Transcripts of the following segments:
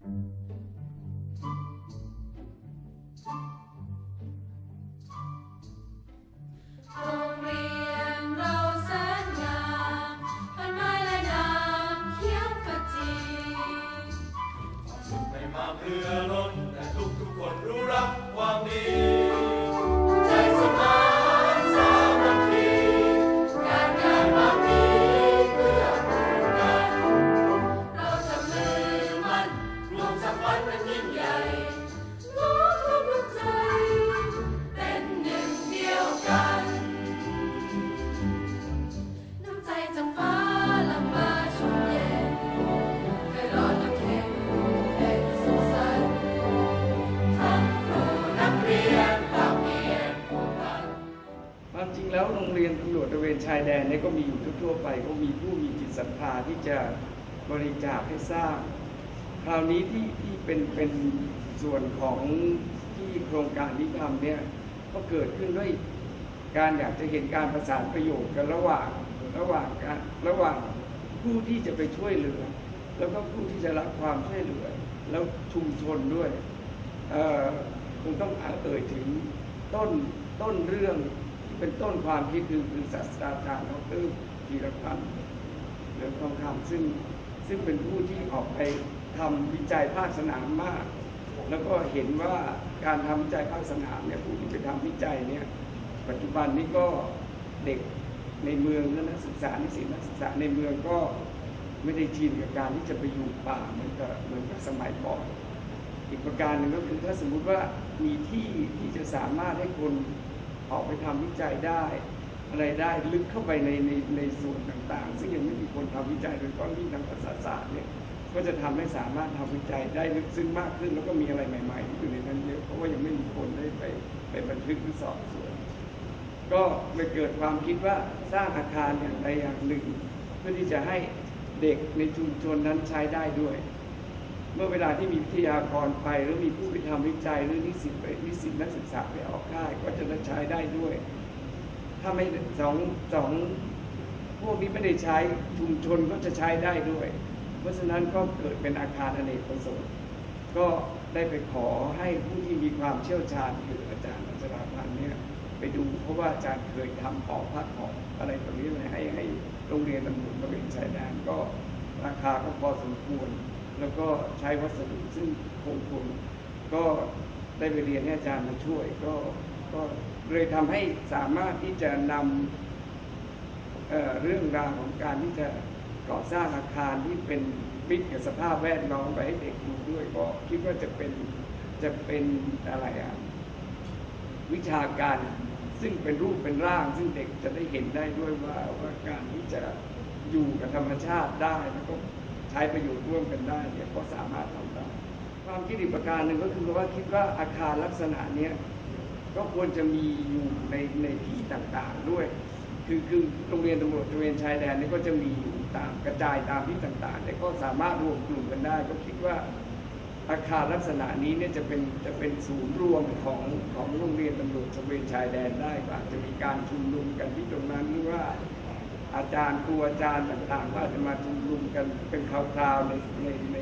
เรียนเราแสนงามพันไม้และน้ำเขียวขจีสุขไม่มาเพื่อล้นแต่ทุกทุกคนรู้รักความดี จริงแล้วโรงเรียนตำรวจตระเวนชายแดนเนี่ยก็มีอยู่ทั่วไปก็มีผู้มีจิตศรัทธาที่จะบริจาคให้สร้าง คราวนี้ที่ที่เป็นเป็นส่วนของที่โครงการที่ทำเนี่ยก็เกิดขึ้นด้วยการอยากจะเห็นการประสานประโยชน์กันระหว่างระหว่างการระหว่างผู้ที่จะไปช่วยเหลือ แล้วก็ผู้ที่จะรับความช่วยเหลือ แล้วชุมชนด้วยคงต้องเอ่ยถึงต้นต้นเรื่อง เป็นต้นความคิดคือคือศาสตราจารย์ดรธีรพันธ์เหลืองทองคำซึ่งซึ่งเป็นผู้ที่ออกไปทำวิจัยภาคสนามมาก แล้วก็เห็นว่าการทำวิจัยภาคสนามเนี่ยผู้ที่ไปทำวิจัยเนี่ยปัจจุบันนี้ก็เด็กในเมืองและนักศึกษานิสิตนักศึกษาในเมืองก็ไม่ได้ชินกับการที่จะไปอยู่ป่าเหมือนกับเหมือนกับสมัยก่อนอีกประการหนึ่งก็คือถ้าสมมุติว่ามีที่ที่จะสามารถให้คน ออกไปทำวิจัยได้อะไรได้ลึกเข้าไปในในในส่วนต่างๆ ซึ่งยังไม่มีคนทำวิจัยโดยเฉพาะยิ่ทางภาษาศาสตร์เนี่ยก็จะทำให้สามารถทำวิจัยได้ลึกซึ้งมากขึ้น แล้วก็มีอะไรใหม่ๆที่อยู่ในนั้นเยอะเพราะว่ายังไม่มีคนได้ไปไปบันทึกหรือสอบสวน ก็เลยเกิดความคิดว่าสร้างอาคารอย่างใดอย่างหนึ่ง เพื่อที่จะให้เด็กในชุมชนนั้นใช้ได้ด้วย เมื่อเวลาที่มีวิทยากรไป หรือมีผู้ไปทำวิจัยหรือนิสิตไปนิสิตนักศึกษาไปออกค่ายก็จะได้ใช้ได้ด้วย ถ้าไม่สองสองพวกนี้ไม่ได้ใช้ชุมชนก็จะใช้ได้ด้วย เพราะฉะนั้นก็เกิดเป็นอาคารอเนกประสงค์ก็ได้ไปขอให้ผู้ที่มีความเชี่ยวชาญคืออาจารย์อัชราพันธ์เนี่ยไปดูเพราะว่าอาจารย์เคยทำหอพักหออะไรตรงนี้เลยให้ให้โรงเรียนตำรวจตระเวนชายแดนก็ราคาก็พอสมควร แล้วก็ใช้วัสดุซึ่งคงทนก็ได้ไปเรียนให้อาจารย์มาช่วย ก็ก็เลยทำให้สามารถที่จะนำเเรื่องราวของการที่จะก่อสร้างอาคารที่เป็นมิตรกับสภาพแวดล้อมไปให้เด็กดูด้วยก็คิดว่าจะเป็นจะเป็นอะไรอะวิชาการซึ่งเป็นรูปเป็นร่าง ซึ่งเด็กจะได้เห็นได้ด้วยว่าว่าการที่จะอยู่กับธรรมชาติได้แล้วก็ ใช้ประโยชน์ร่วมกันได้เนี่ยก็สามารถทำได้ความคิดอีกประการหนึ่งก็คือว่าคิดว่าอาคารลักษณะเนี้ยก็ควรจะมีอยู่ในในที่ต่างๆด้วย คือคือโรงเรียนตำรวจตระเวนชายแดนนี่ก็จะมีอยู่ตามกระจายตามที่ต่างๆ แต่ก็สามารถรวมกลุ่มกันได้ ก็คิดว่าอาคารลักษณะนี้เนี่ยจะเป็นจะเป็นศูนย์รวมของของโรงเรียนตำรวจตระเวนชายแดนได้ก็อาจจะมีการชุมนุมกันที่ตรงนั้นหรือว่า อาจารย์ครูอาจารย์ต่างๆก็อาจจะมาชุมนุมกันเป็นคราวๆในในใน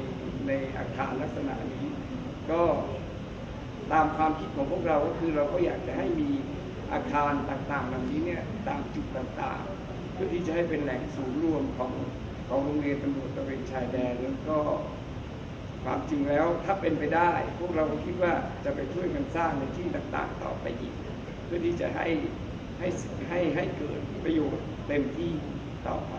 ในอาคารลักษณะนี้ ก็ตามความคิดของพวกเราก็คือเราก็อยากจะให้มีอาคารต่างๆเหล่านี้เนี่ยตามจุดต่างๆ เพื่อที่จะให้เป็นแหล่งศูนย์รวมของของโรงเรียนตำรวจตระเวนชายแดนแล้วก็ความจริงแล้วถ้าเป็นไปได้ พวกเราก็คิดว่าจะไปช่วยกันสร้างในที่ต่างๆ ต่อไปอีก เพื่อที่จะให้ให้ให้ให้เกิดประโยชน์ เต็มที่ต่อไป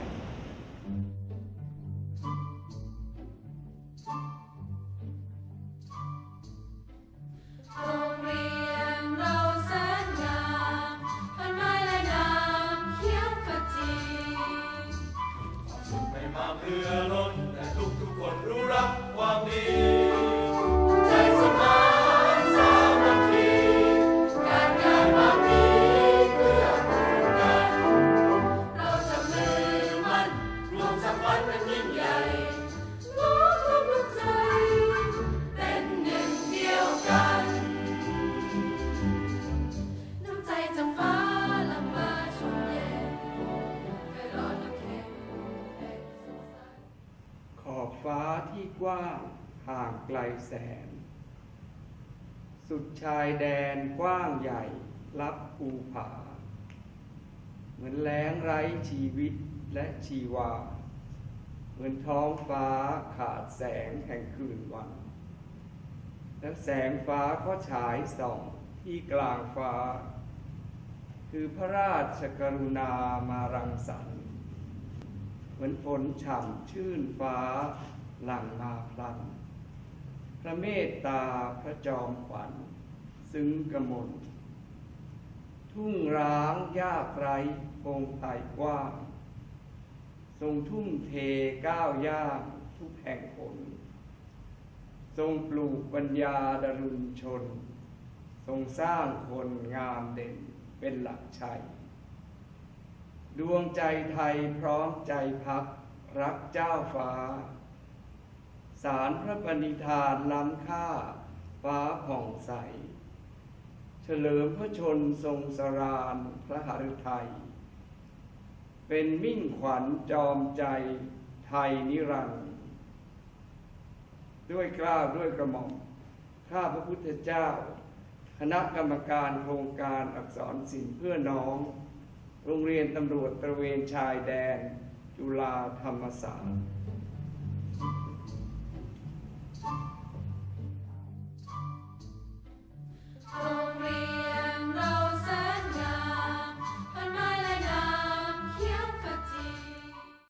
โรงเรียนเราแสนงามพันไม้และน้ำเขียวขจีสุขไม่มาเพื่อ กว้างห่างไกลแสน สุดชายแดนกว้างใหญ่รับภูผา เหมือนแล้งไร้ชีวิตและชีวา เหมือนท้องฟ้าขาดแสงแห่งคืนวัน และแสงฟ้าก็ฉายส่องที่กลางฟ้า คือพระราชกรุณามารังสรรค์เหมือนฝนฉ่ำชื่นฟ้า หลั่งมาพลัน พระเมตตาพระจอมขวัญ ซึ้งกระมลทุ่งร้างยากไรพงไผ่กว้างทรงทุ่มเทก้าวย่างทุกแห่งผล ทรงปลูกปัญญาดารุณชน ทรงสร้างคนงามเด่นเป็นหลักชัย ดวงใจไทยพร้อมใจพักรักเจ้าฟ้า สารพระปณิธานล้ำค่า ฟ้าผ่องใส เฉลิมพระชนทรงสรานพระหฤทัย เป็นมิ่งขวัญจอมใจไทยนิรันดร์ด้วยเกล้าวด้วยกระหม่อมข้าพระพุทธเจ้า คณะกรรมการโครงการอักษรศิลป์เพื่อน้อง โรงเรียนตำรวจตระเวนชายแดน จุฬาธรรมศาสตร์